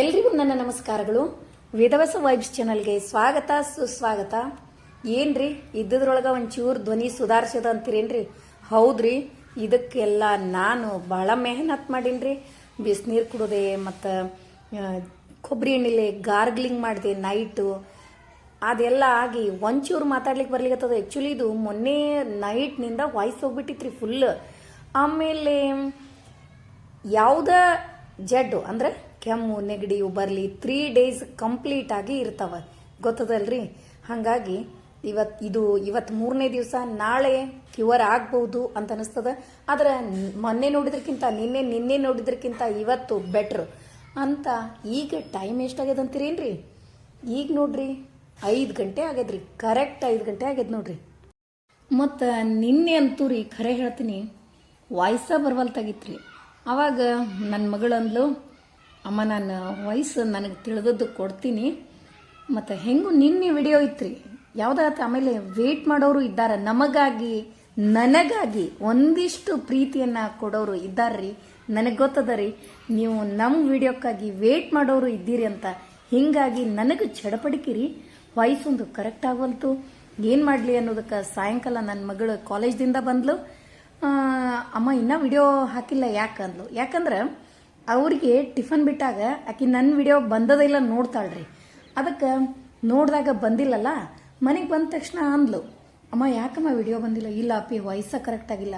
ಎಲ್ರಿಗೂ ನನ್ನ ನಮಸ್ಕಾರಗಳು. ವಿಧವಸ ವೈಬ್ಸ್ ಚಾನಲ್ಗೆ ಸ್ವಾಗತ, ಸುಸ್ವಾಗತ. ಏನ್ರಿ, ಇದ್ದದ್ರೊಳಗೆ ಒಂಚೂರು ಧ್ವನಿ ಸುಧಾರಿಸದ ಅಂತೀರೇನ್ರಿ? ಹೌದ್ರಿ, ಇದಕ್ಕೆಲ್ಲ ನಾನು ಬಹಳ ಮೆಹನತ್ ಮಾಡೀನ್ರಿ. ಬಿಸಿನೀರು ಕುಡೋದೆ ಮತ್ತು ಕೊಬ್ಬರಿ ಎಣ್ಣೆಲೆ ಗಾರ್ಗ್ಲಿಂಗ್ ಮಾಡಿದೆ ನೈಟು. ಅದೆಲ್ಲ ಆಗಿ ಒಂಚೂರು ಮಾತಾಡ್ಲಿಕ್ಕೆ ಬರ್ಲಿಕ್ಕತ್ತದ ಆ್ಯಕ್ಚುಲಿ ಇದು ಮೊನ್ನೆ ನೈಟ್ನಿಂದ ವಾಯ್ಸ್ ಹೋಗ್ಬಿಟ್ಟಿತ್ರಿ ಫುಲ್. ಆಮೇಲೆ, ಯಾವುದ ಜಡ್ಡು ಅಂದ್ರೆ ಕೆಮ್ಮು, ನೆಗಡಿ ಬರಲಿ ತ್ರೀ ಡೇಸ್ ಕಂಪ್ಲೀಟ್ ಆಗಿ ಇರ್ತಾವ. ಗೊತ್ತದಲ್ರಿ? ಹಾಗಾಗಿ ಇವತ್ತು ಇದು ಇವತ್ತು ಮೂರನೇ ದಿವಸ, ನಾಳೆ ಕ್ಯೂರ್ ಆಗ್ಬಹುದು ಅಂತ ಅನಿಸ್ತದ. ಆದ್ರೆ ಮೊನ್ನೆ ನೋಡಿದ್ರಕ್ಕಿಂತ ನಿನ್ನೆ ನಿನ್ನೆ ನೋಡಿದ್ರಕ್ಕಿಂತ ಇವತ್ತು ಬೆಟ್ರ್ ಅಂತ ಈಗ ಟೈಮ್ ಎಷ್ಟಾಗ್ಯದ ಅಂತೀರೇನ್ರಿ ಈಗ ನೋಡ್ರಿ, ಐದು ಗಂಟೆ ಆಗ್ಯದ್ರಿ. ಕರೆಕ್ಟ್ ಐದು ಗಂಟೆ ಆಗ್ಯದ ನೋಡ್ರಿ. ಮತ್ತು ನಿನ್ನೆ ಅಂತೂ ರೀ, ಖರೆ ಹೇಳ್ತೀನಿ ವಾಯ್ಸ ಬರ್ವಲ್ತಾಗಿತ್ರಿ. ಅವಾಗ ನನ್ನ ಮಗಳಂದ್ಲು ಅಮ್ಮ ನಾನು ವಯಸ್ಸು ನನಗೆ ತಿಳಿದದ್ದು ಕೊಡ್ತೀನಿ. ಮತ್ತು ಹೆಂಗೂ ನಿನ್ನೆ ವಿಡಿಯೋ ಇತ್ರಿ? ಯಾವುದಾತ ಆಮೇಲೆ ವೇಟ್ ಮಾಡೋರು ಇದ್ದಾರೆ? ನಮಗಾಗಿ, ನನಗಾಗಿ ಒಂದಿಷ್ಟು ಪ್ರೀತಿಯನ್ನು ಕೊಡೋರು ಇದ್ದಾರ್ರಿ. ನನಗೆ ಗೊತ್ತದ ರೀ ನೀವು ನಮ್ಮ ವಿಡಿಯೋಕ್ಕಾಗಿ ವೇಟ್ ಮಾಡೋರು ಇದ್ದೀರಿ ಅಂತ. ಹಿಂಗಾಗಿ ನನಗೆ ಚಡಪಡಿಕಿರಿ. ವಾಯ್ಸ್ ಒಂದು ಕರೆಕ್ಟ್ ಆಗವಲ್ತು ಏನು ಮಾಡಲಿ ಅನ್ನೋದಕ್ಕೆ ಸಾಯಂಕಾಲ ನನ್ನ ಮಗಳು ಕಾಲೇಜ್ದಿಂದ ಬಂದ್ಲು. ಅಮ್ಮ ಇನ್ನೂ ವಿಡಿಯೋ ಹಾಕಿಲ್ಲ ಯಾಕಂದ್ಲು? ಯಾಕಂದ್ರೆ ಅವ್ರಿಗೆ ಟಿಫನ್ ಬಿಟ್ಟಾಗ ಆಕಿ ನನ್ನ ವಿಡಿಯೋ ಬಂದದಿಲ್ಲ ನೋಡ್ತಾಳ್ರಿ. ಅದಕ್ಕೆ ನೋಡಿದಾಗ ಬಂದಿಲ್ಲಲ್ಲ, ಮನೆಗೆ ಬಂದ ತಕ್ಷಣ ಅಂದ್ಲು, ಅಮ್ಮ, ಯಾಕಮ್ಮ ವಿಡಿಯೋ ಬಂದಿಲ್ಲ? ಇಲ್ಲ ಅಪ್ಪಿ ವಾಯ್ಸ ಕರೆಕ್ಟ್ ಆಗಿಲ್ಲ.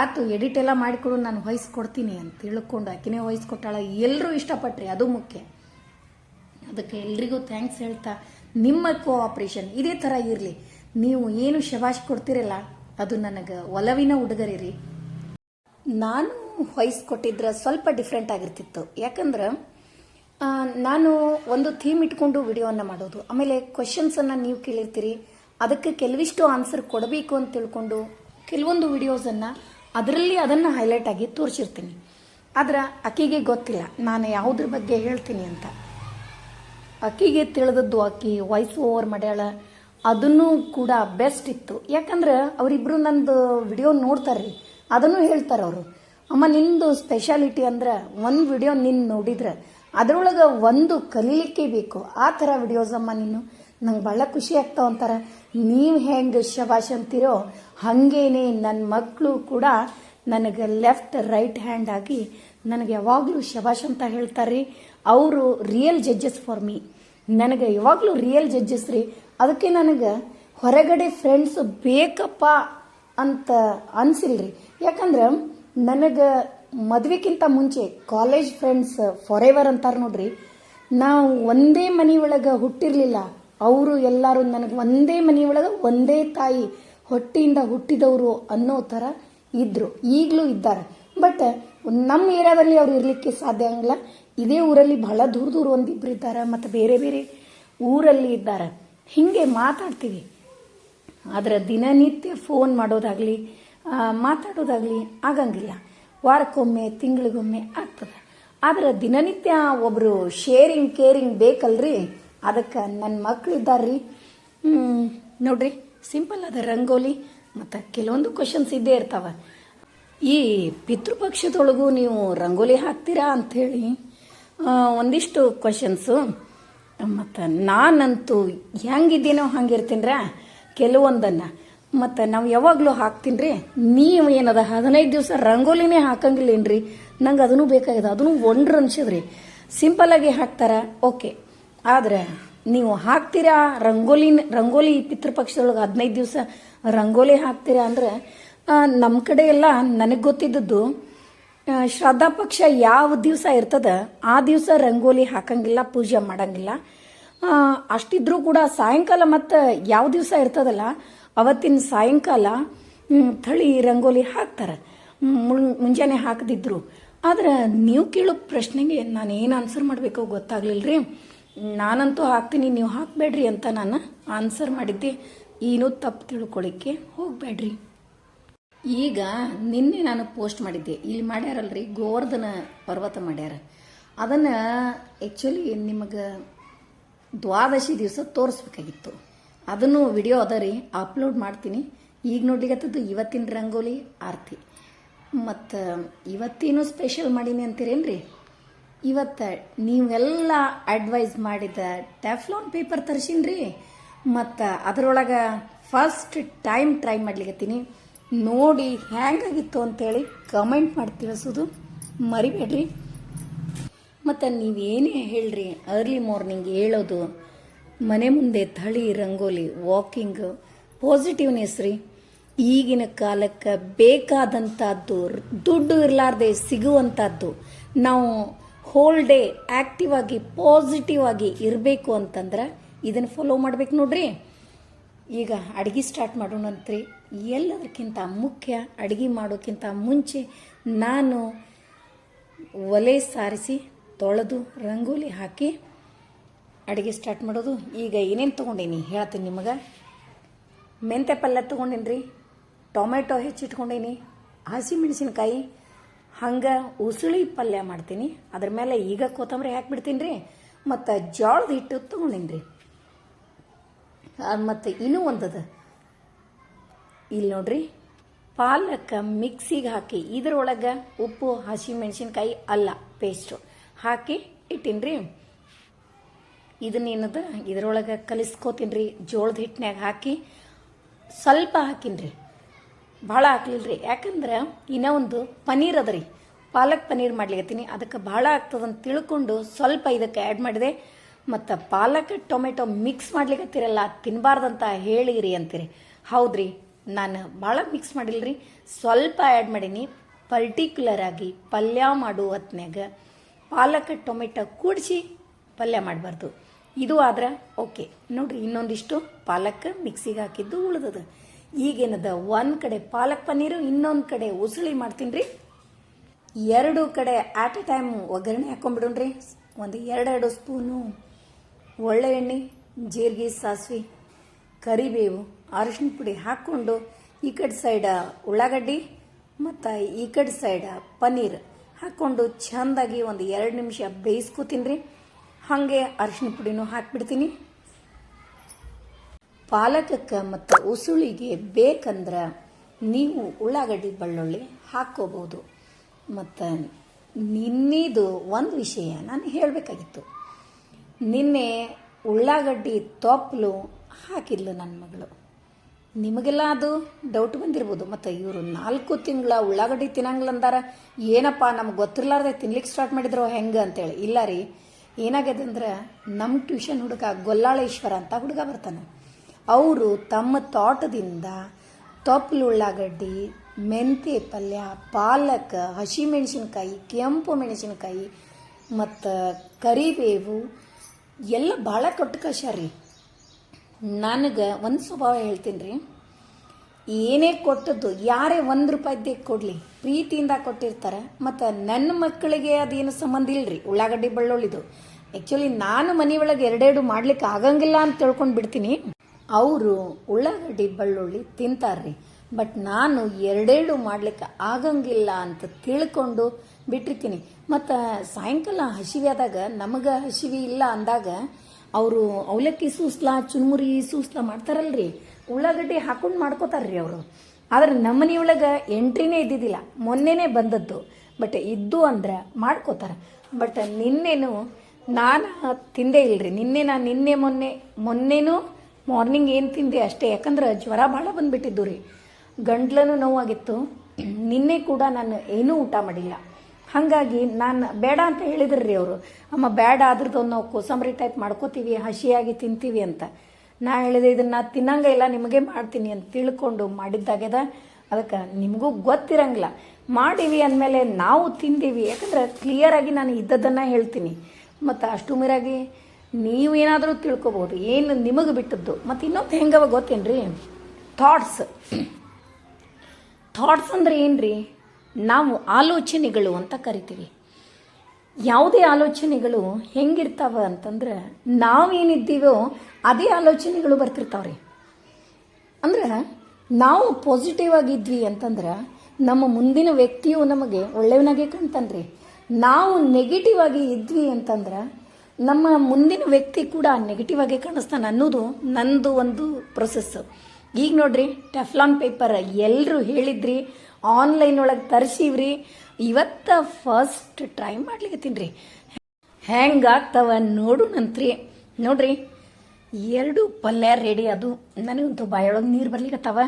ಆತು ಎಡಿಟ್ ಎಲ್ಲ ಮಾಡಿಕೊಡು, ನಾನು ವಾಯ್ಸ್ ಕೊಡ್ತೀನಿ ಅಂತ ತಿಳ್ಕೊಂಡು ಆಕಿನೇ ವಾಯ್ಸ್ ಕೊಟ್ಟಾಳ. ಎಲ್ಲರೂ ಇಷ್ಟಪಟ್ರಿ, ಅದು ಮುಖ್ಯ. ಅದಕ್ಕೆ ಎಲ್ರಿಗೂ ಥ್ಯಾಂಕ್ಸ್ ಹೇಳ್ತಾ, ನಿಮ್ಮ ಕೋಆಪ್ರೇಷನ್ ಇದೇ ಥರ ಇರಲಿ. ನೀವು ಏನು ಶಬಾಷ್ ಕೊಡ್ತಿರಲ್ಲ, ಅದು ನನಗೆ ಒಲವಿನ ಉಡುಗೊರೆ ರೀ. ನಾನು ವಾಯ್ಸ್ ಕೊಟ್ಟಿದ್ರೆ ಸ್ವಲ್ಪ ಡಿಫ್ರೆಂಟ್ ಆಗಿರ್ತಿತ್ತು. ಯಾಕಂದ್ರೆ ನಾನು ಒಂದು ಥೀಮ್ ಇಟ್ಕೊಂಡು ವಿಡಿಯೋವನ್ನು ಮಾಡೋದು. ಆಮೇಲೆ ಕ್ವಶನ್ಸನ್ನು ನೀವು ಕೇಳಿರ್ತೀರಿ. ಅದಕ್ಕೆ ಕೆಲವಿಷ್ಟು ಆನ್ಸರ್ ಕೊಡಬೇಕು ಅಂತ ತಿಳ್ಕೊಂಡು ಕೆಲವೊಂದು ವಿಡಿಯೋಸನ್ನು ಅದರಲ್ಲಿ ಅದನ್ನು ಹೈಲೈಟ್ ಆಗಿ ತೋರಿಸಿರ್ತೀನಿ. ಆದ್ರೆ ಅಕ್ಕಿಗೆ ಗೊತ್ತಿಲ್ಲ. ನಾನು ಯಾವುದ್ರ ಬಗ್ಗೆ ಹೇಳ್ತೀನಿ ಅಂತ. ಅಕ್ಕಿಗೆ ತಿಳಿದದ್ದು ಅಕ್ಕಿ ವಾಯ್ಸ್ ಓವರ್ ಮಾಡ್ಯಾಳ. ಅದನ್ನು ಕೂಡ ಬೆಸ್ಟ್ ಇತ್ತು. ಯಾಕಂದ್ರೆ ಅವರಿಬ್ಬರು ನಂದು ವಿಡಿಯೋ ನೋಡ್ತಾರ್ರಿ. ಅದನ್ನು ಹೇಳ್ತಾರೆ ಅವರು ಅಮ್ಮ, ನಿಂದು ಸ್ಪೆಷಾಲಿಟಿ ಅಂದ್ರೆ ಒಂದು ವಿಡಿಯೋ ನಿನ್ನ ನೋಡಿದ್ರೆ ಅದರೊಳಗೆ ಒಂದು ಕಲೀಲಿಕ್ಕೆ ಬೇಕು. ಆ ಥರ ವಿಡಿಯೋಸ್ ಅಮ್ಮ ನೀನು. ನಂಗೆ ಭಾಳ ಖುಷಿ ಆಗ್ತಾವ ಅಂತಾರೆ. ನೀವು ಹೆಂಗೆ ಶಬಾಷ್ ಅಂತೀರೋ ಹಾಗೇನೆ ನನ್ನ ಮಕ್ಕಳು ಕೂಡ ನನಗೆ ಲೆಫ್ಟ್ ರೈಟ್ ಹ್ಯಾಂಡ್ ಆಗಿ ನನಗೆ ಯಾವಾಗಲೂ ಶಬಾಷ್ ಅಂತ ಹೇಳ್ತಾರೆ. ಅವರು ರಿಯಲ್ ಜಡ್ಜಸ್ ಫಾರ್ ಮೀ ನನಗೆ ಯಾವಾಗಲೂ ರಿಯಲ್ ಜಡ್ಜಸ್ ರೀ. ಅದಕ್ಕೆ ನನಗೆ ಹೊರಗಡೆ ಫ್ರೆಂಡ್ಸ್ ಬೇಕಪ್ಪ ಅಂತ ಅನ್ಸಿಲ್ರಿ. ಯಾಕಂದ್ರೆ ನನಗೆ ಮದ್ವೆಕ್ಕಿಂತ ಮುಂಚೆ ಕಾಲೇಜ್ ಫ್ರೆಂಡ್ಸ್ ಫಾರ್ ಎವರ್ ಅಂತಾರೆ ನೋಡ್ರಿ. ನಾವು ಒಂದೇ ಮನೆಯೊಳಗೆ ಹುಟ್ಟಿರಲಿಲ್ಲ. ಅವರು ಎಲ್ಲರೂ ನನಗೆ ಒಂದೇ ಮನೆಯೊಳಗೆ ಒಂದೇ ತಾಯಿ ಹೊಟ್ಟಿಯಿಂದ ಹುಟ್ಟಿದವರು ಅನ್ನೋ ಥರ ಇದ್ದರು ಈಗಲೂ ಇದ್ದಾರೆ. ಬಟ್ ನಮ್ಮ ಏರಿಯಾದಲ್ಲಿ ಅವ್ರು ಇರಲಿಕ್ಕೆ ಸಾಧ್ಯ ಆಗಲ್ಲ ಇದೇ ಊರಲ್ಲಿ ಬಹಳ ದೂರ ದೂರ ಒಂದಿಬ್ರು ಇದ್ದಾರೆ ಮತ್ತು ಬೇರೆ ಬೇರೆ ಊರಲ್ಲಿ ಇದ್ದಾರೆ. ಹೀಗೆ ಮಾತಾಡ್ತೀವಿ. ಆದರೆ ದಿನನಿತ್ಯ ಫೋನ್ ಮಾಡೋದಾಗಲಿ ಮಾತಾಡೋದಾಗಲಿ ಆಗಂಗಿಲ್ಲ. ವಾರಕ್ಕೊಮ್ಮೆ ತಿಂಗಳಿಗೊಮ್ಮೆ ಆಗ್ತದೆ. ಆದರೆ ದಿನನಿತ್ಯ ಒಬ್ಬರು ಶೇರಿಂಗ್ ಕೇರಿಂಗ್ ಬೇಕಲ್ರಿ? ಅದಕ್ಕೆ ನನ್ನ ಹ್ಮ್, ನೋಡ್ರಿ ಸಿಂಪಲ್ ಅದ ರಂಗೋಲಿ ಮತ್ತು ಕೆಲವೊಂದು ಕ್ವಶನ್ಸ್ ಇದ್ದೇ ಇರ್ತಾವೆ. ಈ ಪಿತೃಪಕ್ಷದೊಳಗೂ ನೀವು ರಂಗೋಲಿ ಹಾಕ್ತೀರಾ ಅಂಥೇಳಿ ಒಂದಿಷ್ಟು ಕ್ವಶನ್ಸು ಮತ್ತು ನಾನಂತೂ ಹೆಂಗಿದ್ದೀನೋ ಹಂಗಿರ್ತೀನ್ರ? ಕೆಲವೊಂದನ್ನು. ಮತ್ತು ನಾವು ಯಾವಾಗಲೂ ಹಾಕ್ತೀನಿ ರೀ ನೀವು ಏನದ ಹದಿನೈದು ದಿವಸ ರಂಗೋಲಿನೇ ಹಾಕಂಗಿಲ್ಲೇನ್ರಿ? ನಂಗೆ ಅದನ್ನು ಬೇಕಾಗಿದೆ ಅದನ್ನು ಒಂಡ್ರ ಅನ್ಸಿದ್ರಿ. ಸಿಂಪಲಾಗಿ ಹಾಕ್ತಾರ ಓಕೆ ಆದರೆ ನೀವು ಹಾಕ್ತೀರಾ ರಂಗೋಲಿ ರಂಗೋಲಿ ಪಿತೃಪಕ್ಷದೊಳಗೆ ಹದಿನೈದು ದಿವಸ ರಂಗೋಲಿ ಹಾಕ್ತೀರಾ ಅಂದ್ರೆ ನಮ್ಮ ಕಡೆ ಎಲ್ಲ ನನಗೆ ಗೊತ್ತಿದ್ದದ್ದು ಶ್ರದ್ಧಾ ಪಕ್ಷ ಯಾವ ದಿವಸ ಇರ್ತದ, ಆ ದಿವಸ ರಂಗೋಲಿ ಹಾಕಂಗಿಲ್ಲ, ಪೂಜೆ ಮಾಡಂಗಿಲ್ಲ. ಅಷ್ಟಿದ್ರೂ ಕೂಡ ಸಾಯಂಕಾಲ ಮತ್ತು ಯಾವ ದಿವಸ ಇರ್ತದಲ್ಲ ಅವತ್ತಿನ ಸಾಯಂಕಾಲ ಥಳಿ ರಂಗೋಲಿ ಹಾಕ್ತಾರೆ. ಮುಂಜಾನೆ ಹಾಕದಿದ್ರು. ಆದ್ರೆ ನೀವು ಕೇಳೋ ಪ್ರಶ್ನೆಗೆ ನಾನು ಏನು ಆನ್ಸರ್ ಮಾಡಬೇಕು ಗೊತ್ತಾಗ್ಲಿಲ್ಲ ರೀ ನಾನಂತೂ ಹಾಕ್ತೀನಿ, ನೀವು ಹಾಕಬೇಡ್ರಿ ಅಂತ ನಾನು ಆನ್ಸರ್ ಮಾಡಿದ್ದೆ. ಏನೂ ತಪ್ಪು ತಿಳ್ಕೊಳ್ಳಿಕ್ಕೆ ಹೋಗಬೇಡ್ರಿ. ಈಗ ನಿನ್ನೆ ನಾನು ಪೋಸ್ಟ್ ಮಾಡಿದ್ದೆ. ಇಲ್ಲಿ ಮಾಡ್ಯಾರಲ್ರಿ, ಗೋವರ್ಧನ ಪರ್ವತ ಮಾಡ್ಯಾರ. ಅದನ್ನು ಆ್ಯಕ್ಚುಲಿ ನಿಮಗೆ ದ್ವಾದಶಿ ದಿವಸ ತೋರಿಸ್ಬೇಕಾಗಿತ್ತು. ಅದನ್ನು ವಿಡಿಯೋ ಅದ ರೀ ಅಪ್ಲೋಡ್ ಮಾಡ್ತೀನಿ. ಈಗ ನೋಡ್ಲಿಕ್ಕೆ ಇವತ್ತಿನ ರಂಗೋಲಿ ಆರತಿ. ಮತ್ತು ಇವತ್ತೇನು ಸ್ಪೆಷಲ್ ಮಾಡೀನಿ ಅಂತೀರೇನ್ರಿ? ಇವತ್ತು ನೀವೆಲ್ಲ ಅಡ್ವೈಸ್ ಮಾಡಿದ ಟೆಫ್ಲಾನ್ ಪೇಪರ್ ತರಿಸಿನ್ರಿ. ಮತ್ತು ಅದರೊಳಗೆ ಫಸ್ಟ್ ಟೈಮ್ ಟ್ರೈ ಮಾಡ್ಲಿಕತ್ತೀನಿ. ನೋಡಿ ಹ್ಯಾಂಗಾಗಿತ್ತು ಅಂತೇಳಿ ಕಮೆಂಟ್ ಮಾಡಿ ತಿಳಿಸೋದು ಮರಿಬೇಡ್ರಿ. ಮತ್ತು ನೀವೇನೇ ಹೇಳ್ರಿ ಅರ್ಲಿ ಮಾರ್ನಿಂಗ್ ಹೇಳೋದು ಮನೆ ಮುಂದೆ ಥಳಿ, ರಂಗೋಲಿ ವಾಕಿಂಗ್ ಪಾಸಿಟಿವ್ನೆಸ್ ರೀ. ಈಗಿನ ಕಾಲಕ್ಕೆ ಬೇಕಾದಂಥದ್ದು ದುಡ್ಡು ಇರಲಾರ್ದೆ ಸಿಗುವಂಥದ್ದು ನಾವು ಹೋಲ್ ಡೇ ಆ್ಯಕ್ಟಿವ್ ಆಗಿ ಪಾಸಿಟಿವ್ ಆಗಿ ಇರಬೇಕು ಅಂತಂದ್ರೆ ಇದನ್ನು ಫಾಲೋ ಮಾಡ್ಬೇಕು ನೋಡ್ರಿ. ಈಗ ಅಡುಗೆ ಸ್ಟಾರ್ಟ್ ಮಾಡೋಣಂತ್ರಿ ಎಲ್ಲದಕ್ಕಿಂತ ಮುಖ್ಯ ಅಡುಗೆ ಮಾಡೋಕ್ಕಿಂತ ಮುಂಚೆ ನಾನು ಒಲೆ ಸಾರಿಸಿ ತೊಳೆದು ರಂಗೋಲಿ ಹಾಕಿ ಅಡುಗೆ ಸ್ಟಾರ್ಟ್ ಮಾಡೋದು. ಈಗ ಏನೇನು ತೊಗೊಂಡೀನಿ ಹೇಳ್ತೀನಿ ನಿಮಗೆ. ಮೆಂತ್ಯ ಪಲ್ಯ ತೊಗೊಂಡೀನಿ ರೀ ಟೊಮೆಟೊ ಹೆಚ್ಚಿಟ್ಕೊಂಡೀನಿ ಹಸಿಮೆಣಸಿನ್ಕಾಯಿ ಹಂಗೆ ಉಸುಳಿ ಪಲ್ಯ ಮಾಡ್ತೀನಿ. ಅದ್ರ ಮೇಲೆ ಈಗ ಕೊತ್ತಂಬರಿ ಹಾಕಿಬಿಡ್ತೀನಿ ರೀ ಮತ್ತು ಜೋಳದ ಹಿಟ್ಟು ತೊಗೊಂಡೀನಿ ರೀ ಮತ್ತು ಇನ್ನೂ ಒಂದದ. ಇಲ್ಲಿ ನೋಡ್ರಿ, ಪಾಲಕ ಮಿಕ್ಸಿಗೆ ಹಾಕಿ, ಇದ್ರೊಳಗೆ ಉಪ್ಪು ಹಸಿಮೆಣಸಿನ್ಕಾಯಿ ಅಲ್ಲ ಪೇಸ್ಟು ಹಾಕಿ ಇಟ್ಟೀನಿ ರೀ ಇದನ್ನೇನದ? ಇದರೊಳಗೆ ಕಲಿಸ್ಕೋತೀನಿ ಜೋಳದ ಹಿಟ್ಟಿನಾಗ ಹಾಕಿ ಸ್ವಲ್ಪ ಹಾಕಿನ್ರಿ. ರೀ ಭಾಳ ಹಾಕ್ಲಿಲ್ಲ ರೀ ಯಾಕಂದ್ರೆ ಇನ್ನೂ ಒಂದು ಪನ್ನೀರ್ ಅದ ರೀ ಪಾಲಕ್ ಪನ್ನೀರ್ ಮಾಡ್ಲಿಕತ್ತೀನಿ. ಅದಕ್ಕೆ ಭಾಳ ಆಗ್ತದಂತ ತಿಳ್ಕೊಂಡು ಸ್ವಲ್ಪ ಇದಕ್ಕೆ ಆ್ಯಡ್ ಮಾಡಿದೆ. ಮತ್ತು ಪಾಲಕ್, ಟೊಮೆಟೊ ಮಿಕ್ಸ್ ಮಾಡ್ಲಿಕತ್ತೀರಲ್ಲ ತಿನ್ನಬಾರ್ದಂತ ಹೇಳಿರಿ ಅಂತೀರಿ. ಹೌದ್ರಿ. ನಾನು ಭಾಳ ಮಿಕ್ಸ್ ಮಾಡಿಲ್ಲ ರೀ ಸ್ವಲ್ಪ ಆ್ಯಡ್ ಮಾಡೀನಿ. ಪರ್ಟಿಕ್ಯುಲರ್ ಆಗಿ ಪಲ್ಯ ಮಾಡೋ ಹೊತ್ನ್ಯಾಗ ಪಾಲಕ್, ಟೊಮೆಟೊ ಕೂಡಿಸಿ ಪಲ್ಯ ಮಾಡಬಾರ್ದು. ಇದು ಆದ್ರೆ, ಓಕೆ. ನೋಡ್ರಿ, ಇನ್ನೊಂದಿಷ್ಟು ಪಾಲಕ್ ಮಿಕ್ಸಿಗೆ ಹಾಕಿದ್ದು ಉಳಿದದ. ಈಗೇನದ, ಒಂದು ಕಡೆ ಪಾಲಕ್ ಪನ್ನೀರು, ಇನ್ನೊಂದು ಕಡೆ ಉಸುಳಿ ಮಾಡ್ತೀನಿ ಎರಡು ಕಡೆ ಆಟ್ ಎ ಟೈಮ್ ಒಗ್ಗರಣೆ ಹಾಕೊಂಡ್ಬಿಡೋಣ್ರಿ. ಒಂದು ಎರಡೆರಡು ಸ್ಪೂನು ಒಳ್ಳೆ ಎಣ್ಣೆ, ಜೀರಿಗೆ, ಸಾಸಿವೆ, ಕರಿಬೇವು ಅರಿಶಿನ ಪುಡಿ ಹಾಕ್ಕೊಂಡು ಈ ಕಡೆ ಸೈಡ ಉಳ್ಳಾಗಡ್ಡಿ ಮತ್ತು ಈ ಕಡೆ ಸೈಡ ಪನ್ನೀರ್ ಹಾಕ್ಕೊಂಡು ಚೆಂದಾಗಿ ಒಂದು ಎರಡು ನಿಮಿಷ ಬೇಯಿಸ್ಕೋತೀನಿ ರೀ ಹಾಗೆ ಅರಿಶಿನ ಪುಡಿನೂ ಹಾಕ್ಬಿಡ್ತೀನಿ. ಪಾಲಕಕ್ಕೆ ಮತ್ತು ಉಸುಳಿಗೆ ಬೇಕಂದ್ರೆ ನೀವು ಉಳ್ಳಾಗಡ್ಡಿ ಬೆಳ್ಳುಳ್ಳಿ ಹಾಕ್ಕೋಬೋದು. ಮತ್ತು ನಿನ್ನೆದು ಒಂದು ವಿಷಯ ನಾನು ಹೇಳಬೇಕಾಗಿತ್ತು. ನಿನ್ನೆ ಉಳ್ಳಾಗಡ್ಡಿ ತೊಪ್ಪಲು ಹಾಕಿದ್ಲು ನನ್ನ ಮಗಳು. ನಿಮಗೆಲ್ಲ ಅದು ಡೌಟ್ ಬಂದಿರ್ಬೋದು. ಮತ್ತು ಇವರು ನಾಲ್ಕು ತಿಂಗಳ ಉಳ್ಳಾಗಡ್ಡಿ ತಿನ್ನಂಗಿಲ್ಲ ಅಂದಾರ. ಏನಪ್ಪ ನಮ್ಗೆ ಗೊತ್ತಿರ್ಲಾರ್ದೆ ತಿನ್ಲಿಕ್ಕೆ ಸ್ಟಾರ್ಟ್ ಮಾಡಿದ್ರು ಹೆಂಗೆ ಅಂತೇಳಿ. ಇಲ್ಲ ರೀ ಏನಾಗಿದೆ ಅಂದ್ರೆ ನಮ್ಮ ಟ್ಯೂಷನ್ ಹುಡುಗ ಗೊಲ್ಲಾಳೇಶ್ವರ ಅಂತ ಹುಡುಗ ಬರ್ತಾನೆ. ಅವರು ತಮ್ಮ ತೋಟದಿಂದ ತೊಪ್ಪಲು ಉಳ್ಳಾಗಡ್ಡಿ, ಮೆಂತೆ ಪಲ್ಯ, ಪಾಲಕ್ ಹಸಿಮೆಣಸಿನ್ಕಾಯಿ ಕೆಂಪು ಮೆಣಸಿನ್ಕಾಯಿ ಮತ್ತು ಕರಿಬೇವು ಎಲ್ಲ ಭಾಳ ಕೊಟ್ಟು ಕಳ್ಸ್ಯಾರ್ರಿ ನನಗೆ ಒಂದು ಸ್ವಭಾವ ಹೇಳ್ತೀನಿ ರೀ ಏನೇ ಕೊಟ್ಟದ್ದು, ಯಾರೇ ಒಂದು ರೂಪಾಯಿದ್ದೇ ಕೊಡಲಿ, ಪ್ರೀತಿಯಿಂದ ಕೊಟ್ಟಿರ್ತಾರೆ. ಮತ್ತು ನನ್ನ ಮಕ್ಕಳಿಗೆ ಅದೇನು ಸಂಬಂಧ ಇಲ್ಲರಿ ಉಳ್ಳಾಗಡ್ಡಿ ಬೆಳ್ಳುಳ್ಳಿದು. ಆ್ಯಕ್ಚುಲಿ ನಾನು ಮನೆಯೊಳಗೆ ಎರಡೆರಡು ಮಾಡ್ಲಿಕ್ಕೆ ಆಗಂಗಿಲ್ಲ ಅಂತ ತಿಳ್ಕೊಂಡು ಬಿಡ್ತೀನಿ. ಅವರು ಉಳ್ಳಾಗಡ್ಡಿ ಬೆಳ್ಳುಳ್ಳಿ ತಿಂತಾರ್ರಿ. ಬಟ್ ನಾನು ಎರಡೆರಡು ಮಾಡ್ಲಿಕ್ಕೆ ಆಗಂಗಿಲ್ಲ ಅಂತ ತಿಳ್ಕೊಂಡು ಬಿಟ್ಟಿರ್ತೀನಿ. ಮತ್ತು ಸಾಯಂಕಾಲ ಹಸಿವೆ ಆದಾಗ, ನಮಗೆ ಹಸಿವೆ ಇಲ್ಲ ಅಂದಾಗ, ಅವರು ಅವಲಕ್ಕಿ ಸೂಸ್ಲಾ, ಚುನ್ಮುರಿ ಸೂಸ್ಲಾ ಮಾಡ್ತಾರಲ್ರಿ. ಉಳ್ಳಾಗಡ್ಡಿ ಹಾಕೊಂಡು ಮಾಡ್ಕೋತಾರ್ರಿ ಅವರು. ಆದ್ರೆ ನಮ್ಮನೆಯೊಳಗೆ ಎಂಟ್ರಿನೇ ಇದ್ದಿದ್ದಿಲ್ಲ. ಮೊನ್ನೆನೇ ಬಂದದ್ದು. ಬಟ್ ಇದ್ದು ಅಂದ್ರೆ ಮಾಡ್ಕೋತಾರೆ. ಬಟ್ ನಿನ್ನೆನು ನಾನು ತಿಂದೇ ಇಲ್ರಿ. ನಿನ್ನೆ ನಾನು ನಿನ್ನೆ ಮೊನ್ನೆ, ಮೊನ್ನೆನೂ ಮಾರ್ನಿಂಗ್ ಏನು ತಿಂದೆ ಅಷ್ಟೇ. ಯಾಕಂದ್ರೆ ಜ್ವರ ಭಾಳ ಬಂದ್ಬಿಟ್ಟಿದ್ದು ರೀ. ಗಂಟ್ಲೂ ನೋವಾಗಿತ್ತು. ನಿನ್ನೆ ಕೂಡ ನಾನು ಏನೂ ಊಟ ಮಾಡಿಲ್ಲ. ಹಾಗಾಗಿ ನಾನು ಬೇಡ ಅಂತ ಹೇಳಿದ್ರಿ ಅವರು. ಅಮ್ಮ, ಬೇಡ ಅದ್ರದ್ದು ನಾವು ಕೋಸಂಬರಿ ಟೈಪ್ ಮಾಡ್ಕೋತೀವಿ, ಹಸಿಯಾಗಿ ತಿಂತೀವಿ ಅಂತ. ನಾ ಹೇಳಿದೆ ಇದನ್ನ ತಿನ್ನಂಗ ಇಲ್ಲ, ನಿಮಗೆ ಮಾಡ್ತೀನಿ ಅಂತ ತಿಳ್ಕೊಂಡು ಮಾಡಿದ್ದಾಗ್ಯದ. ಅದಕ್ಕೆ ನಿಮಗೂ ಗೊತ್ತಿರಂಗಿಲ್ಲ. ಮಾಡೀವಿ ಅಂದಮೇಲೆ ನಾವು ತಿಂದೀವಿ. ಯಾಕಂದ್ರೆ ಕ್ಲಿಯರಾಗಿ ನಾನು ಇದ್ದದನ್ನು ಹೇಳ್ತೀನಿ. ಮತ್ತು ಅಷ್ಟು ಮೀರಾಗಿ ನೀವೇನಾದರೂ ತಿಳ್ಕೊಬೋದು. ಏನು ನಿಮಗೆ ಬಿಟ್ಟದ್ದು. ಮತ್ತು ಇನ್ನೊಂದು ಹೆಂಗವ ಗೊತ್ತೇನ್ರಿ? ಥಾಟ್ಸ್ ಥಾಟ್ಸ್ ಅಂದ್ರೆ ಏನ್ರಿ? ನಾವು ಆಲೋಚನೆಗಳು ಅಂತ ಕರಿತೀವಿ. ಯಾವುದೇ ಆಲೋಚನೆಗಳು ಹೆಂಗಿರ್ತಾವ ಅಂತಂದ್ರೆ ನಾವೇನಿದ್ದೀವೋ ಅದೇ ಆಲೋಚನೆಗಳು ಬರ್ತಿರ್ತಾವ್ರಿ. ಅಂದ್ರೆ ನಾವು ಪಾಸಿಟಿವ್ ಆಗಿದ್ವಿ ಅಂತಂದ್ರೆ ನಮ್ಮ ಮುಂದಿನ ವ್ಯಕ್ತಿಯು ನಮಗೆ ಒಳ್ಳೆಯವನಾಗೆ ಕಾಣ್ತಾನ್ರಿ. ನಾವು ನೆಗೆಟಿವ್ ಆಗಿ ಇದ್ವಿ ಅಂತಂದ್ರೆ ನಮ್ಮ ಮುಂದಿನ ವ್ಯಕ್ತಿ ಕೂಡ ನೆಗೆಟಿವ್ ಆಗಿ ಕಾಣಿಸ್ತಾನೆ ಅನ್ನೋದು ನಂದು ಒಂದು ಪ್ರೊಸೆಸ್ ಈಗ ನೋಡ್ರಿ ಟೆಫ್ಲಾನ್ ಪೇಪರ್ ಎಲ್ಲರೂ ಹೇಳಿದ್ರಿ ಆನ್ಲೈನ್ ಒಳಗೆ ತರಿಸಿವ್ರಿ. ಇವತ್ತ ಫಸ್ಟ್ ಟ್ರೈ ಮಾಡ್ಲಿಕತ್ತೀನಿ ರೀ. ಹೆಂಗಾಗ್ತವ ನೋಡು ನಂತ್ರಿ. ನೋಡ್ರಿ ಎರಡು ಪಲ್ಯ ರೆಡಿ ಅದು ನನಗಂತೂ ಬಾಯೊಳಗೆ ನೀರು ಬರ್ಲಿಕ್ಕತ್ತವ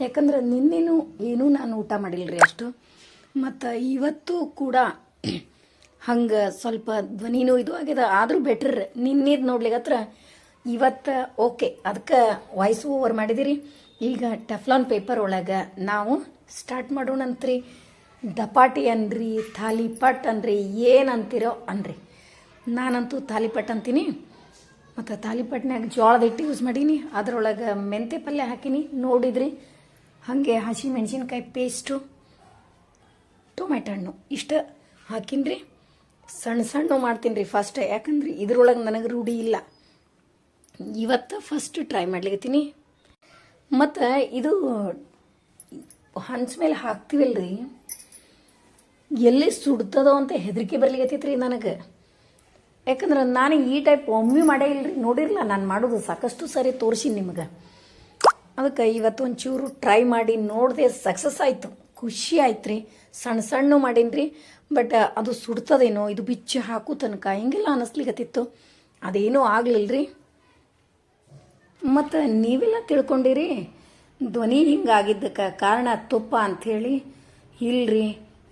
ಯಾಕಂದ್ರೆ ನಿನ್ನೇನು ಏನೂ ನಾನು ಊಟ ಮಾಡಿಲ್ರಿ ಅಷ್ಟು. ಮತ್ತು ಇವತ್ತು ಕೂಡ ಹಂಗೆ ಸ್ವಲ್ಪ ಧ್ವನಿನೂ ಇದು ಆಗಿದೆ ಆದರೂ ಬೆಟ್ರ್ ನಿನ್ನೇದು ನೋಡ್ಲಿಕ್ಕತ್ರ ಇವತ್ತು ಓಕೆ ಅದಕ್ಕೆ ವಾಯ್ಸ್ ಓವರ್ ಮಾಡಿದಿರಿ. ಈಗ ಟೆಫ್ಲಾನ್ ಪೇಪರ್ ಒಳಗೆ ನಾವು ಸ್ಟಾರ್ಟ್ ಮಾಡೋಣಂತ್ರಿ. ದಪಾಟಿ ಅನ್ರಿ, ಥಾಲಿಪಟ್ ಅನ್ರಿ ಏನು ಅಂತೀರೋ ಅನ್ರಿ. ನಾನಂತೂ ಥಾಲಿಪಟ್ ಅಂತೀನಿ. ಮತ್ತು ತಾಲಿಪಟ್ನ್ಯಾಗ ಜೋಳದ ಹಿಟ್ಟು ಯೂಸ್ ಮಾಡೀನಿ. ಅದರೊಳಗೆ ಮೆಂತೆ ಪಲ್ಯ ಹಾಕೀನಿ. ನೋಡಿದ್ರಿ? ಹಾಗೆ ಹಸಿ ಮೆಣಸಿನ್ಕಾಯಿ ಪೇಸ್ಟು ಟೊಮೆಟೊ ಹಣ್ಣು ಇಷ್ಟು ಹಾಕಿನ್ರಿ. ಸಣ್ಣ ಸಣ್ಣ ಮಾಡ್ತೀನಿ ರೀ ಫಸ್ಟ್ ಯಾಕಂದ್ರೆ ಇದ್ರೊಳಗೆ ನನಗೆ ರೂಢಿ ಇಲ್ಲ. ಇವತ್ತು ಫಸ್ಟ್ ಟ್ರೈ ಮಾಡ್ಲಿಕತ್ತೀನಿ. ಮತ್ತು ಇದು ಹಂಚ ಮೇಲೆ ಹಾಕ್ತೀವಲ್ರಿ? ಎಲ್ಲಿ ಸುಡ್ತದೋ ಅಂತ ಹೆದರಿಕೆ ಬರ್ಲಿಕತ್ತೈತ್ರಿ ನನಗೆ. ಯಾಕಂದ್ರೆ ನಾನು ಈ ಟೈಪ್ ಒಮ್ಮೆ ಮಾಡೇ ಇಲ್ರಿ ನೋಡಿರಲ್ಲ ನಾನು ಮಾಡೋದು ಸಾಕಷ್ಟು ಸರಿ ತೋರಿಸಿ ನಿಮ್ಗೆ. ಅದಕ್ಕೆ ಇವತ್ತು ಒಂಚೂರು ಟ್ರೈ ಮಾಡಿ ನೋಡಿದೆ ಸಕ್ಸಸ್ ಆಯಿತು, ಖುಷಿ ಆಯ್ತು ರೀ ಸಣ್ಣ ಸಣ್ಣ ಮಾಡೀನಿ ಬಟ್ ಅದು ಸುಡ್ತದೇನೋ, ಇದು ಬಿಚ್ಚಿ ಹಾಕು ತನಕ, ಹಿಂಗೆಲ್ಲ ಅನ್ನಿಸ್ಲಿಕ್ಕತ್ತಿತ್ತು ಅದೇನೂ ಆಗಲಿಲ್ಲ ರೀ ಮತ್ತು ನೀವೆಲ್ಲ ತಿಳ್ಕೊಂಡಿರಿ, ಧ್ವನಿ ಹಿಂಗಾಗಿದ್ದಕ್ಕೆ ಕಾರಣ ತುಪ್ಪ ಅಂಥೇಳಿ ಇಲ್ರಿ,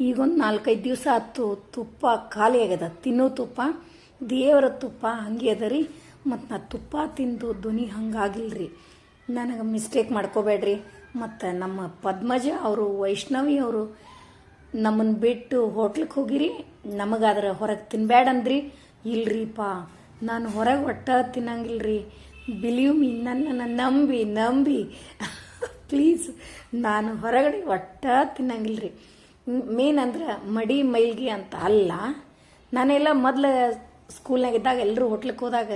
ಈಗೊಂದು ನಾಲ್ಕೈದು ದಿವಸ ಆಯ್ತು, ತುಪ್ಪ ಖಾಲಿ ಆಗ್ಯದ ತಿನ್ನೋ ತುಪ್ಪ. ದೇವರ ತುಪ್ಪ ಹಂಗೆ ಅದ ರೀ. ಮತ್ತು ನಾ ತುಪ್ಪ ತಿಂದು ಧ್ವನಿ ಹಂಗಾಗಿಲ್ರಿ. ನನಗೆ ಮಿಸ್ಟೇಕ್ ಮಾಡ್ಕೋಬೇಡ್ರಿ. ಮತ್ತು ನಮ್ಮ ಪದ್ಮಜ ಅವರು, ವೈಷ್ಣವಿ ಅವರು ನಮ್ಮನ್ನು ಬಿಟ್ಟು ಹೋಟ್ಲಿಗೆ ಹೋಗಿರಿ. ನಮಗಾದ್ರೆ ಹೊರಗೆ ತಿನ್ಬೇಡಂದ್ರಿ ಇಲ್ರಿಪ್ಪ ನಾನು ಹೊರಗೆ ಒಟ್ಟ ತಿನ್ನಂಗಿಲ್ರಿ. ಬಿಲೀವ್ ಮೀ ನನ್ನನ್ನು ನಂಬಿ ನಂಬಿ. ಪ್ಲೀಸ್ ನಾನು ಹೊರಗಡೆ ಒಟ್ಟ ತಿನ್ನಂಗಿಲ್ರಿ. ಮೇನ್ ಅಂದ್ರೆ ಮಡಿ, ಮೈಲ್ಗೆ ಅಂತ ಅಲ್ಲ. ನಾನೆಲ್ಲ ಮೊದಲು ಸ್ಕೂಲ್ನಾಗ ಇದ್ದಾಗ ಎಲ್ಲರೂ ಹೋಟ್ಲಿಗೆ ಹೋದಾಗ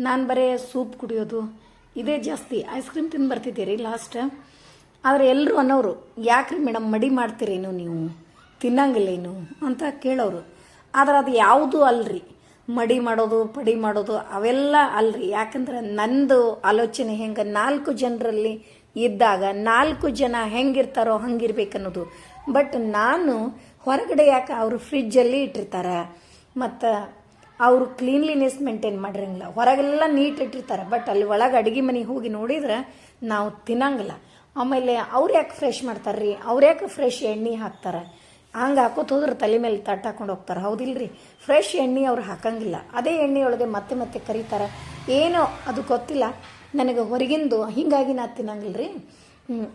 ನಾನು ಬರೀ ಸೂಪ್ ಕುಡಿಯೋದು, ಇದೇ ಜಾಸ್ತಿ ಐಸ್ ಕ್ರೀಮ್ ತಿಂದು ಬರ್ತಿದ್ದೀರಿ ಲಾಸ್ಟ್ ಆದರೆ ಎಲ್ಲರೂ ಅನ್ನೋರು, ಯಾಕ್ರಿ ಮೇಡಮ್ ಮಡಿ ಮಾಡ್ತೀರೇನು ನೀವು? ತಿನ್ನಂಗಿಲ್ಲೇನು? ಅಂತ ಕೇಳೋರು. ಆದ್ರೆ ಅದು ಯಾವುದೂ ಅಲ್ರಿ. ಮಡಿ ಮಾಡೋದು, ಪಡಿ ಮಾಡೋದು, ಅವೆಲ್ಲ ಅಲ್ರಿ. ಯಾಕಂದ್ರೆ ನಂದು ಆಲೋಚನೆ ಹೆಂಗೆ, ನಾಲ್ಕು ಜನರಲ್ಲಿ ಇದ್ದಾಗ ನಾಲ್ಕು ಜನ ಹೆಂಗಿರ್ತಾರೋ ಹಂಗಿರ್ಬೇಕನ್ನೋದು. ಬಟ್ ನಾನು ಹೊರಗಡೆ ಯಾಕೆ ಅವರು ಫ್ರಿಜ್ಜಲ್ಲಿ ಇಟ್ಟಿರ್ತಾರೆ? ಮತ್ತು ಅವರು ಕ್ಲೀನ್ಲಿನೆಸ್ ಮೇಂಟೈನ್ ಮಾಡಿರಂಗಿಲ್ಲ. ಹೊರಗೆಲ್ಲ ನೀಟ್ ಇಟ್ಟಿರ್ತಾರೆ. ಬಟ್ ಅಲ್ಲಿ ಒಳಗೆ ಅಡುಗೆ ಮನೆಗೆ ಹೋಗಿ ನೋಡಿದ್ರೆ ನಾವು ತಿನ್ನಂಗಿಲ್ಲ. ಆಮೇಲೆ ಅವ್ರು ಯಾಕೆ ಫ್ರೆಶ್ ಮಾಡ್ತಾರ್ರಿ? ಅವ್ರು ಯಾಕೆ ಫ್ರೆಶ್ ಎಣ್ಣೆ ಹಾಕ್ತಾರೆ? ಹಂಗೆ ಹಾಕೋತ ಹೋದ್ರೆ ತಲೆ ಮೇಲೆ ತಟ್ಟಾಕೊಂಡು ಹೋಗ್ತಾರೆ. ಹೌದಿಲ್ರಿ? ಫ್ರೆಶ್ ಎಣ್ಣೆ ಅವ್ರು ಹಾಕಂಗಿಲ್ಲ. ಅದೇ ಎಣ್ಣೆ ಒಳಗೆ ಮತ್ತೆ ಮತ್ತೆ ಕರೀತಾರೆ. ಏನೋ ಅದು ಗೊತ್ತಿಲ್ಲ. ನನಗೆ ಹೊರಗಿಂದು ಹಿಂಗಾಗಿ ನಾ ತಿನ್ನಂಗಿಲ್ಲ ರೀ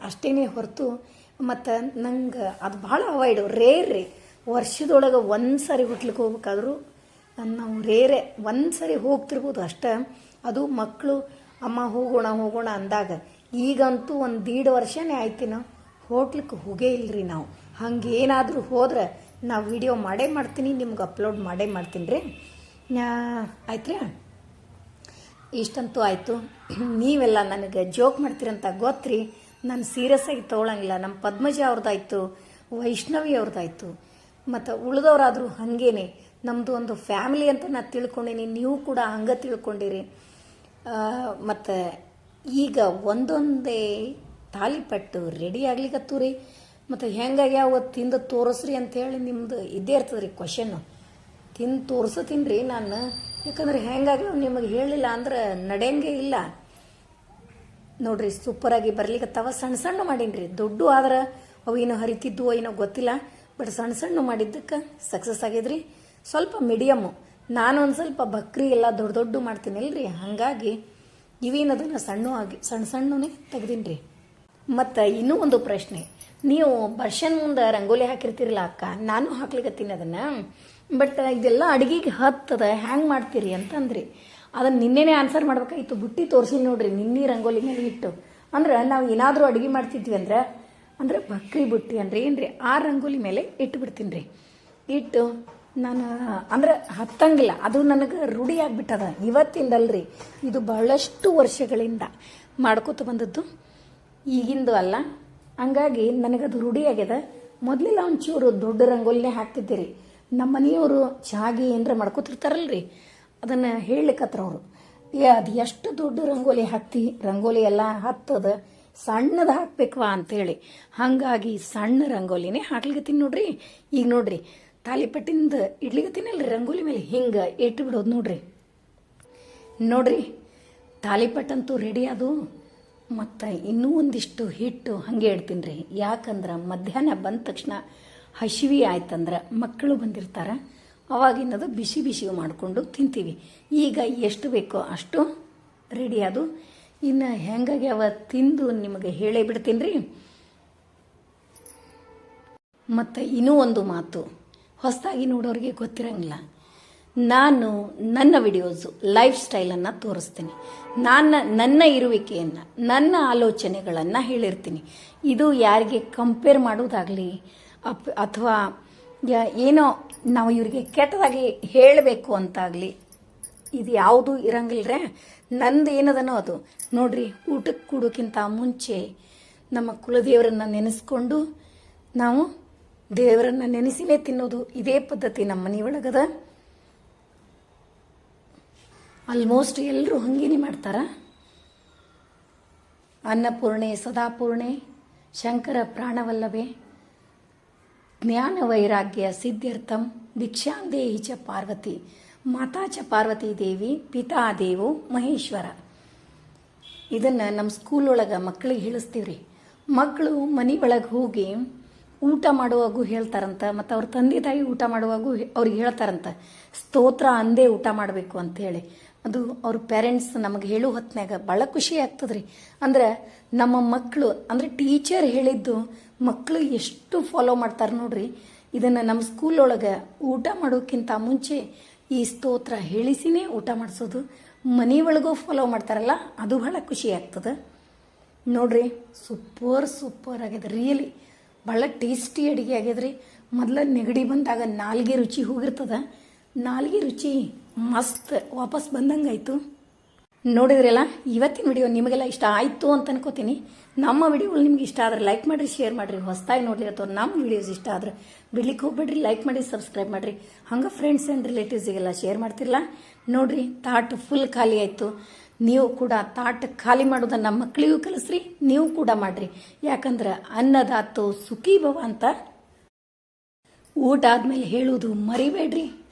ಅಷ್ಟೇನೇ ಹೊರತು ಮತ್ತು ನಂಗೆ ಅದು ಭಾಳ ಅವಾಯ್ಡು ರೇರ್ ರೀ. ವರ್ಷದೊಳಗೆ ಒಂದು ಸಾರಿ ಹೋಟ್ಲಿಗೆ ಹೋಗ್ಬೇಕಾದ್ರೂ ನಾವು ರೇರೆ. ಒಂದು ಸರಿ ಹೋಗ್ತಿರ್ಬೋದು ಅಷ್ಟೇ. ಅದು ಮಕ್ಕಳು ಅಮ್ಮ ಹೋಗೋಣ ಹೋಗೋಣ ಅಂದಾಗ ಈಗಂತೂ ಒಂದು ದೀಡ್ ವರ್ಷನೇ ಆಯ್ತು ನಾವು ಹೋಟ್ಲಿಕ್ಕೆ ಹೋಗೇ ಇಲ್ಲರಿ ನಾವು. ಹಂಗೇನಾದರೂ ಹೋದ್ರೆ ನಾವು ವಿಡಿಯೋ ಮಾಡೇ ಮಾಡ್ತೀನಿ, ನಿಮ್ಗೆ ಅಪ್ಲೋಡ್ ಮಾಡೇ ಮಾಡ್ತೀನಿ ರೀ ಆಯ್ತು ರೀ ಇಷ್ಟಂತೂ ಆಯಿತು. ನೀವೆಲ್ಲ ನನಗೆ ಜೋಕ್ ಮಾಡ್ತೀರಂತ ಗೊತ್ತ್ರಿ. ನಾನು ಸೀರಿಯಸ್ ಆಗಿ ತೊಗೊಳಂಗಿಲ್ಲ. ನಮ್ಮ ಪದ್ಮಜ ಅವ್ರದ್ದಾಯ್ತು ವೈಷ್ಣವಿ ಅವ್ರದ್ದಾಯ್ತು ಮತ್ತು ಉಳಿದವರಾದರೂ ಹಾಗೇನೆ. ನಮ್ಮದು ಒಂದು ಫ್ಯಾಮಿಲಿ ಅಂತ ನಾನು ತಿಳ್ಕೊಂಡೀನಿ, ನೀವು ಕೂಡ ಹಂಗೆ ತಿಳ್ಕೊಂಡಿರಿ. ಮತ್ತು ಈಗ ಒಂದೊಂದೇ ತಾಲಿಪಟ್ಟು ರೆಡಿ ಆಗ್ಲಿಕ್ಕತ್ತು ರೀ ಮತ್ತು ಹೆಂಗಾಗ್ಯಾವ ತಿಂದು ತೋರಿಸ್ರಿ ಅಂತೇಳಿ ನಿಮ್ದು ಇದ್ದೇ ಇರ್ತದೆ ರೀ ಕ್ವಶನ್ನು ತಿಂದು ತೋರಿಸ್ತೀನಿ ರೀ ನಾನು. ಯಾಕಂದ್ರೆ ಹೆಂಗಾಗಿ ನಿಮಗೆ ಹೇಳಿಲ್ಲ ಅಂದ್ರೆ ನಡೆಯಂಗೆ ಇಲ್ಲ. ನೋಡ್ರಿ ಸೂಪರಾಗಿ ಬರ್ಲಿಕ್ಕತ್ತವ ಸಣ್ಣ ಸಣ್ಣ ಮಾಡೀನಿ ರೀ ದೊಡ್ಡು ಆದ್ರೆ ಅವು ಏನೋ ಹರಿತಿದ್ವು ಏನೋ ಗೊತ್ತಿಲ್ಲ. ಬಟ್ ಸಣ್ಣ ಸಣ್ಣ ಮಾಡಿದ್ದಕ್ಕೆ ಸಕ್ಸಸ್ ಆಗಿದ್ರಿ. ಸ್ವಲ್ಪ ಮೀಡಿಯಮ್ಮು ನಾನು ಒಂದು ಸ್ವಲ್ಪ ಬಕ್ರಿ ಎಲ್ಲ ದೊಡ್ಡ ದೊಡ್ಡ ಮಾಡ್ತೀನಿ ಅಲ್ರಿ ಹಾಗಾಗಿ ಇವೇನದನ್ನು ಸಣ್ಣ ಆಗಿ ಸಣ್ಣ ಸಣ್ಣನೇ ತೆಗ್ದೀನಿ ರೀ ಮತ್ತು ಇನ್ನೂ ಒಂದು ಪ್ರಶ್ನೆ. ನೀವು ಬರ್ಷನ್ ಮುಂದೆ ರಂಗೋಲಿ ಹಾಕಿರ್ತೀರಲ್ಲ ಅಕ್ಕ? ನಾನು ಹಾಕ್ಲಿಕ್ಕತ್ತೀನಿ ಅದನ್ನು. ಬಟ್ ಇದೆಲ್ಲ ಅಡುಗೆಗೆ ಹತ್ತದ ಹ್ಯಾಂಗೆ ಮಾಡ್ತೀರಿ ಅಂತಂದ್ರಿ. ಅದನ್ನು ನಿನ್ನೆನೇ ಆನ್ಸರ್ ಮಾಡ್ಬೇಕಾಗಿತ್ತು ಬುಟ್ಟಿ ತೋರಿಸಿ ನೋಡ್ರಿ, ನಿನ್ನೆ ರಂಗೋಲಿ ಮೇಲೆ ಇಟ್ಟು. ಅಂದ್ರೆ ನಾವು ಏನಾದರೂ ಅಡುಗೆ ಮಾಡ್ತಿದ್ವಿ ಅಂದ್ರೆ ಅಂದ್ರೆ ಬಕ್ರಿ ಬುಟ್ಟಿ ಅಂದ್ರೆ ರೀ ಆ ರಂಗೋಲಿ ಮೇಲೆ ಇಟ್ಟು ಬಿಡ್ತೀನಿ ರೀ ಇಟ್ಟು ನಾನು, ಅಂದ್ರೆ ಹತ್ತಂಗಿಲ್ಲ, ಅದು ನನಗೆ ರೂಢಿ ಇವತ್ತಿಂದಲ್ರಿ, ಇದು ಬಹಳಷ್ಟು ವರ್ಷಗಳಿಂದ ಮಾಡ್ಕೋತ ಬಂದದ್ದು. ಈಗಿಂದು ಅಲ್ಲ. ಹಂಗಾಗಿ ನನಗದು ರೂಢಿ ಆಗ್ಯದ ಮೊದಲೆಲ್ಲ ಒಂಚೂರು ದೊಡ್ಡ ರಂಗೋಲಿನೇ ಹಾಕ್ತಿದ್ದೀರಿ. ನಮ್ಮ ಮನೆಯವರು ಚಾಗಿ ಏನರ ಮಾಡ್ಕೋತಿರ್ತಾರಲ್ರಿ. ಅದನ್ನು ಹೇಳಲಿಕ್ಕತ್ರ ಅವರು ಏ, ಅದು ಎಷ್ಟು ದೊಡ್ಡ ರಂಗೋಲಿ ಹಾಕ್ತಿ, ರಂಗೋಲಿ ಎಲ್ಲ ಹತ್ತದ, ಸಣ್ಣದು ಹಾಕ್ಬೇಕವಾ ಅಂತೇಳಿ. ಹಾಗಾಗಿ ಸಣ್ಣ ರಂಗೋಲಿನೇ ಹಾಕ್ಲಿಕತ್ತೀನಿ ನೋಡ್ರಿ. ಈಗ ನೋಡ್ರಿ ತಾಲಿಪಟ್ಟಿಂದ ಇಡ್ಲಿಗತ್ತಿನಲ್ರಿ ರಂಗೋಲಿ ಮೇಲೆ. ಹಿಂಗೆ ಇಟ್ಟು ಬಿಡೋದು ನೋಡ್ರಿ. ನೋಡ್ರಿ ತಾಲಿಪಟ್ಟಂತೂ ರೆಡಿ ಅದು, ಮತ್ತು ಇನ್ನೂ ಒಂದಿಷ್ಟು ಹಿಟ್ಟು ಹಾಗೆ ಇಡ್ತೀನಿ ರೀ. ಯಾಕಂದ್ರೆ ಮಧ್ಯಾಹ್ನ ಬಂದ ತಕ್ಷಣ ಹಸಿವಿ ಆಯ್ತಂದ್ರೆ ಮಕ್ಕಳು ಬಂದಿರ್ತಾರೆ ಅವಾಗಿನದು ಬಿಸಿ ಬಿಸಿ ಮಾಡಿಕೊಂಡು ತಿಂತೀವಿ. ಈಗ ಎಷ್ಟು ಬೇಕೋ ಅಷ್ಟು ರೆಡಿ ಅದು. ಇನ್ನು ಅವ ತಿಂದು ನಿಮಗೆ ಹೇಳೇ ಬಿಡ್ತೀನಿ ರೀ. ಮತ್ತು ಇನ್ನೂ ಒಂದು ಮಾತು. ಹೊಸದಾಗಿ ನೋಡೋರಿಗೆ ಗೊತ್ತಿರಂಗಿಲ್ಲ. ನಾನು ನನ್ನ ವಿಡಿಯೋಸು ಲೈಫ್ ಸ್ಟೈಲನ್ನು ತೋರಿಸ್ತೀನಿ. ನಾನು ನನ್ನ ಇರುವಿಕೆಯನ್ನು, ನನ್ನ ಆಲೋಚನೆಗಳನ್ನು ಹೇಳಿರ್ತೀನಿ. ಇದು ಯಾರಿಗೆ ಕಂಪೇರ್ ಮಾಡೋದಾಗಲಿ ಅಪ್, ಅಥವಾ ಏನೋ ನಾವು ಇವರಿಗೆ ಕೆಟ್ಟದಾಗಿ ಹೇಳಬೇಕು ಅಂತಾಗಲಿ, ಇದು ಯಾವುದೂ ಇರಂಗಿಲ್ಲರೆ ನಂದು ಏನದನೋ ಅದು. ನೋಡ್ರಿ ಊಟಕ್ಕೆ ಕೂಡೋಕ್ಕಿಂತ ಮುಂಚೆ ನಮ್ಮ ಕುಲದೇವರನ್ನು ನೆನೆಸ್ಕೊಂಡು ನಾವು ದೇವರನ್ನ ನೆನೆಸಿನೇ ತಿನ್ನೋದು ಇದೇ ಪದ್ಧತಿ ನಮ್ಮ ಮನೆಯೊಳಗದ ಆಲ್ಮೋಸ್ಟ್ ಎಲ್ಲರೂ ಹಂಗೇನೆ ಮಾಡ್ತಾರ? ಅನ್ನಪೂರ್ಣೆ, ಸದಾಪೂರ್ಣೆ, ಶಂಕರ ಪ್ರಾಣವಲ್ಲವೇ ಜ್ಞಾನ ವೈರಾಗ್ಯ ಸಿದ್ಧಾರ್ಥಂ ಭಿಕ್ಷಾಂದೇಹಿ ಚ ಪಾರ್ವತಿ, ಮಾತಾ ಚ ಪಾರ್ವತಿ ದೇವಿ, ಪಿತಾ ದೇವು ಮಹೇಶ್ವರ. ಇದನ್ನು ನಮ್ಮ ಸ್ಕೂಲ್ ಒಳಗೆ ಮಕ್ಕಳಿಗೆ ಹೇಳಿಸ್ತೀವ್ರಿ. ಮಕ್ಕಳು ಮನೆ ಒಳಗೆ ಹೋಗಿ ಊಟ ಮಾಡುವಾಗೂ ಹೇಳ್ತಾರಂತ, ಮತ್ತು ಅವ್ರ ತಂದೆ ತಾಯಿ ಊಟ ಮಾಡುವಾಗೂ ಅವ್ರಿಗೆ ಹೇಳ್ತಾರಂತ, ಸ್ತೋತ್ರ ಅಂದೇ ಊಟ ಮಾಡಬೇಕು ಅಂತೇಳಿ ಅದು ಅವ್ರ ಪೇರೆಂಟ್ಸ್ ನಮಗೆ ಹೇಳೋ ಹೊತ್ನ್ಯಾಗ ಭಾಳ ಖುಷಿ ಆಗ್ತದ್ರಿ. ಅಂದ್ರೆ ನಮ್ಮ ಮಕ್ಕಳು ಅಂದರೆ ಟೀಚರ್ ಹೇಳಿದ್ದು ಮಕ್ಕಳು ಎಷ್ಟು ಫಾಲೋ ಮಾಡ್ತಾರೆ ನೋಡ್ರಿ. ಇದನ್ನು ನಮ್ಮ ಸ್ಕೂಲ್ ಒಳಗೆ ಊಟ ಮಾಡೋಕ್ಕಿಂತ ಮುಂಚೆ ಈ ಸ್ತೋತ್ರ ಹೇಳಿಸಿನೇ ಊಟ ಮಾಡಿಸೋದು ಮನೆ ಒಳಗೂ ಫಾಲೋ ಮಾಡ್ತಾರಲ್ಲ, ಅದು ಬಹಳ ಖುಷಿ ಆಗ್ತದೆ. ನೋಡ್ರಿ ಸೂಪರ್ ಸೂಪರ್ ಆಗಿದೆ ರಿಯಲಿ ಭಾಳ ಟೇಸ್ಟಿ ಅಡುಗೆ ಆಗ್ಯದ್ರಿ. ಮೊದಲ ನೆಗಡಿ ಬಂದಾಗ ನಾಲ್ಗೆ ರುಚಿ ಹೋಗಿರ್ತದ. ನಾಲ್ಗೆ ರುಚಿ ಮಸ್ತ್ ವಾಪಸ್ ಬಂದಂಗಾಯ್ತು. ನೋಡಿದ್ರಲ್ಲ, ಇವತ್ತಿನ ವಿಡಿಯೋ ನಿಮಗೆಲ್ಲ ಇಷ್ಟ ಆಯಿತು ಅಂತ ಅನ್ಕೋತೀನಿ. ನಮ್ಮ ವಿಡಿಯೋಗಳು ನಿಮ್ಗೆ ಇಷ್ಟ ಆದ್ರೆ ಲೈಕ್ ಮಾಡಿರಿ ಶೇರ್ ಮಾಡಿರಿ, ಹೊಸದಾಗಿ ಅಥವಾ ನಮ್ಮ ವಿಡಿಯೋಸ್ ಇಷ್ಟ ಆದ್ರೆ ಬಿಡ್ಲಿಕ್ಕೆ ಹೋಗ್ಬೇಡ್ರಿ ಲೈಕ್ ಮಾಡಿ ಸಬ್ಸ್ಕ್ರೈಬ್ ಮಾಡಿರಿ. ಹಂಗೆ ಫ್ರೆಂಡ್ಸ್ ಆ್ಯಂಡ್ ರಿಲೇಟಿವ್ಸಿಗೆಲ್ಲ ಶೇರ್ ಮಾಡ್ತಿರಲ್ಲ ನೋಡಿರಿ, ತಾಟ್ ಫುಲ್ ಖಾಲಿ ಆಯಿತು. ನೀವು ಕೂಡ ತಾಟ ಖಾಲಿ ಮಾಡೋದನ್ನ ಮಕ್ಕಳಿಗೂ ಕಲಿಸ್ರಿ, ನೀವು ಕೂಡ ಮಾಡ್ರಿ. ಯಾಕಂದ್ರೆ ಅನ್ನದಾತು ಸುಖಿ ಭವ ಅಂತ ಊಟ ಆದ್ಮೇಲೆ ಹೇಳುವುದು ಮರಿಬೇಡ್ರಿ.